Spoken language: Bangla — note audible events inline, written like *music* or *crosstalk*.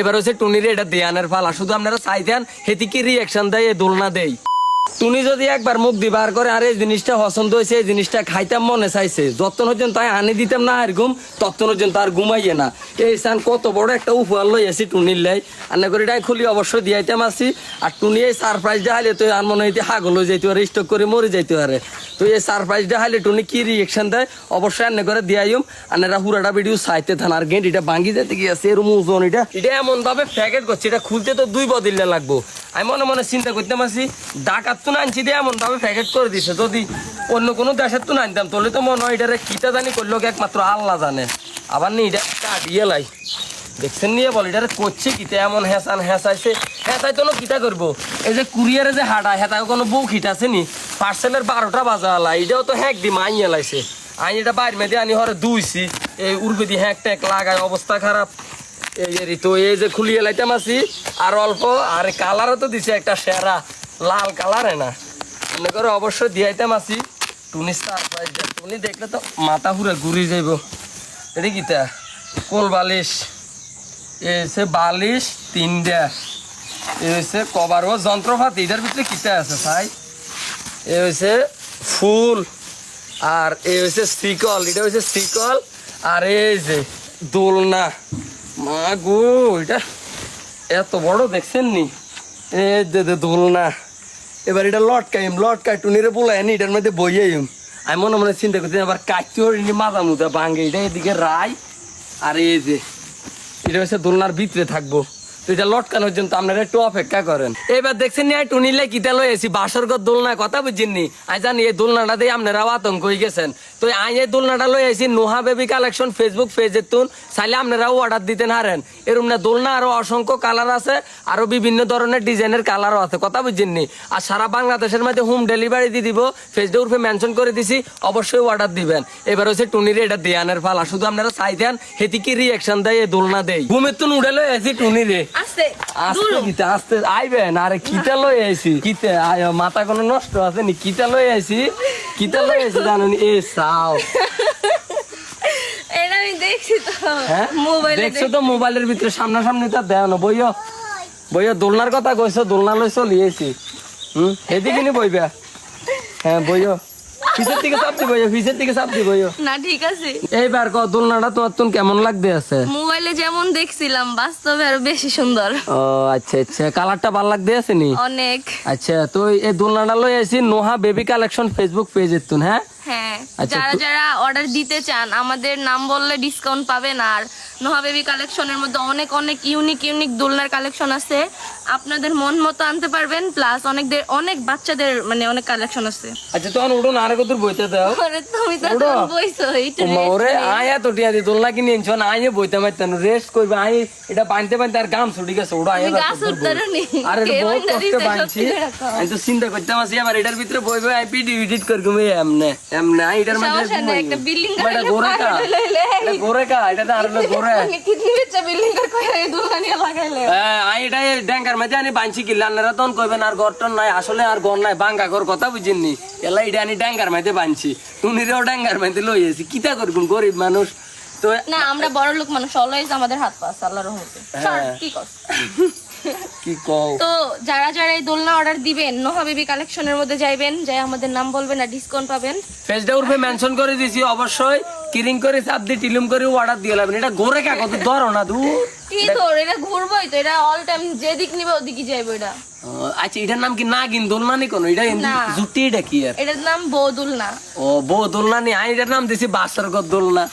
এবার হচ্ছে টুনির এটা দেয়ানের ফালা। শুধু আপনারা চাইতেন হেতি কি রিয়াকশন দেয় দোলনা দেই টুনি যদি একবার মুখ দিবার করে, আর, এই জিনিসটা পছন্দ হয়েছে, এই জিনিসটা খাইতাম, মনে চাইছে। যতন হচ্ছেন তাই আনি দিতাম না আর ঘুম ততন হচ্ছেন তার ঘুমাইয়ে না। এই সান কত বড় একটা উপহার লই আসি টুনির লাই। আন্না করে এটাই খুলি অবশ্যই দিয়াইতাম আসি আর টুনি, এই সারপ্রাইজটা হাইলে তো আর মনে হইতে হাগল হয়ে যাইতে পারে স্টক করে মরে যাইতে পারে তো এই সারপ্রাইজটা হাইলে টুনি কি রিয়েকশন দেয়? অবশ্যই আন্না করে দিয়াইম। আন্নারা হুরাটা ভিডিও সাইতে থান। আর গেন্ড এটা ভাঙ্গি যেতে গিয়েছে এরম ওজন এটা। এটা এমন ভাবে প্যাকেট করছে, এটা খুলতে তো দুই বদিলে লাগবো। আমি মনে মনে চিন্তা করতাম আছি তো দিয়ে এমন ভাবে প্যাকেট করে দিছে। যদি অন্য কোনো দেশের তো তো মনে হয় এটারে জানি করল একমাত্র আল্লাহ জানে। আবার নি, এটা কাটিয়ে লাই দেখছেন নিয়ে বল, এটারে করছে কিতা এমন হেসান হেসাইছে হেসাই তো কিতা করব? এই যে কুরিয়ারে যে কোনো বউ নি? পার্সেলের বারোটা বাজা আলা এটাও তো হ্যাক দি মাই এলাইছে আইন এটা বাইর মেয়েদি আনি, হরে দুইছি। এই উর্বে দি হ্যাক ট্যাক লাগায়, অবস্থা খারাপ। এই ঋতু এই যে খুলিয়ে লাইতাম আছি, আর অল্প, আর কালারও তো দিছে একটা সেরা। লাল কালারে না। মনে করে অবশ্যই দিয়াইতাম আছি। টুনি টুনি দেখলে তো মাথা ঘুরে ঘুরি যাইব। এটা কিতা কোল বালিশ। এ হচ্ছে বালিশ তিনটা এ হচ্ছে কভার। ও যন্ত্রপাতি, এটার ভিতরে কিতা আছে ভাই? এ হচ্ছে ফুল আর এ হচ্ছে শিকল, এটা হচ্ছে শিকল আর এই যে দোলনা। মা গো, এটা এত বড় দেখছেন নি এ দোলনা। এবার এটা লটকাইম, লটকাই টুনিরে আনি, এটার মধ্যে বইয়াইম। আমি মনে মনে চিন্তা করছি আবার কাটতে হরিনি মাথা মুদা ভাঙে, এটা এদিকে রায়, আর এই যে, এটা হচ্ছে দোলনার ভিতরে থাকব। তো এটা লটকানোর জন্য আপনারা একটু অপেক্ষা করেন। এবার দেখছেন নি টুনিলে কিতা লই এসি বাসরগত দোলনা, কথা বুঝছেননি আই জানি এই দোলনাটা দিয়ে আপনারাও আতঙ্ক হয়ে গেছেন। তো আই এই দোলনাটা লই AC Noha baby collection Facebook পেজের তুন। চাইলে আপনারাও অর্ডার দিতেন হারেন। এরকম না, দোলনা আরও অসংখ্য কালার আছে, আরও বিভিন্ন ধরনের ডিজাইনের কালারও আছে, কথা বুঝছেননি আর সারা বাংলাদেশের মধ্যে হোম ডেলিভারি দিয়ে দিব ফেসবুক উর্ফে মেনশন করে দিছি, অবশ্যই অর্ডার দিবেন। এবার হচ্ছে টুনির এটা দেয়ানের ফালা শুধু আপনারা চাইতেন হেতি কি রিয়াকশন দেয় এই দোলনা দেয় ঘুমের তুন উড়ে লই এসি টুনিরে। আস্তে আস্তে কিতে আস্তে। আইবেন আরে কিতা লই আইছি? কিতে? মাথা কোনো নষ্ট আছে নি? কিতা লই আইছি? কিতা লই আইছি জানেন এ সাও এটা আমি দেখছি তো। হ্যাঁ? মোবাইলে দেখছ তো মোবাইলের ভিতরে সামনাসামনি তো দেয় না। বইও বইও দোলনার কথা কইছো দোলনা লই চলি আইছি। হুম? এদিকে নি বইবে? হ্যাঁ বইও। পিছের দিকে চাপ দি বইও পিছের দিকে চাপ দি না ঠিক আছে। এইবার ক দোলনাটা তোমার তুমি কেমন লাগতে আছে? মোবাইলে যেমন দেখছিলাম বাস্তবে আরও বেশি সুন্দর। ও আচ্ছা আচ্ছা। কালারটা ভালো লাগতে আছে নি? অনেক। আচ্ছা তো এই দোলনাটা লই আইছি নোহা বেবি কালেকশন ফেসবুক পেজের তুন হ্যাঁ? হ্যাঁ আচ্ছা, যারা যারা অর্ডার দিতে চান আমাদের নাম বললে ডিসকাউন্ট পাবেন আর নোহা বেবি কালেকশনের মধ্যে অনেক অনেক ইউনিক ইউনিক দোলনার কালেকশন আছে আপনাদের মন মতো আনতে পারবেন প্লাস অনেক অনেক বাচ্চাদের মানে অনেক কালেকশন আছে আচ্ছা তখন উঠুন আরে কত বইতে দাও ওরে তুমি তো ওড়ো। বইছো ওমা, ওরে আয়া তো টিয়া দি দোলনা কিনে আনছো না আইয়ে বইতে মারতেন রেস্ট করবে আই এটা বানতে বানতে আর গাম ছুটি গেছে ওটা আয়া গাছ উঠতারনি। আরে কে বহুত কষ্ট বানছি। আমি তো চিন্তা করতাম আছি আবার এটার ভিতরে বইবে আই পিডি এডিট করে ঘুমে এমনে এমনে আই এটার মধ্যে। একটা building এটা করাইলে গোরে কা পাগল হইলে। এটা তো আর গোরে বেচা হ্যাঁ, ড্যাঙ্গার মধ্যে আনি বানছি কি লান্নারা তখন কইবেন আর গরটন নাই আসলে আর গর নাই বাঙ্গা গর কথা বুঝিনি এলা এটা আনি ড্যাঙ্গার মধ্যে বানছি। টুনিরেও ড্যাঙ্গার মধ্যে লই এসি কিতা করবেন গরিব মানুষ। তো না আমরা বড় লোক মানুষ অলওয়েজ আমাদের হাত পাস আল্লাহর রহমতে। হ্যাঁ। কি কর *laughs* কি কও? তো যারা যারা এই দোলনা অর্ডার দিবেন নোহা বেবি কালেকশনের মধ্যে যাইবেন যাই আমাদের নাম বলবেন আর ডিসকাউন্ট পাবেন। ফেসটা উর্ফে মেনশন করে দিছি অবশ্যই কিরিং করে চাপ দিয়ে টিলুম করে অর্ডার দিয়ে লাগবেন এটা গোরে কা কত ধরো না দু কি তোর এটা ঘুরবোই তো এটা অল টাইম যেদিক নিবে ওদিকে যাইবো এটা। আচ্ছা এটার নাম কি না কিন দোলনা নি কোনো? এটা। জুতি এটা কি আর এটার নাম না ও বউ দোলনা নি। আই এটার নাম দিছি বাসর গদ দোলনা। *laughs*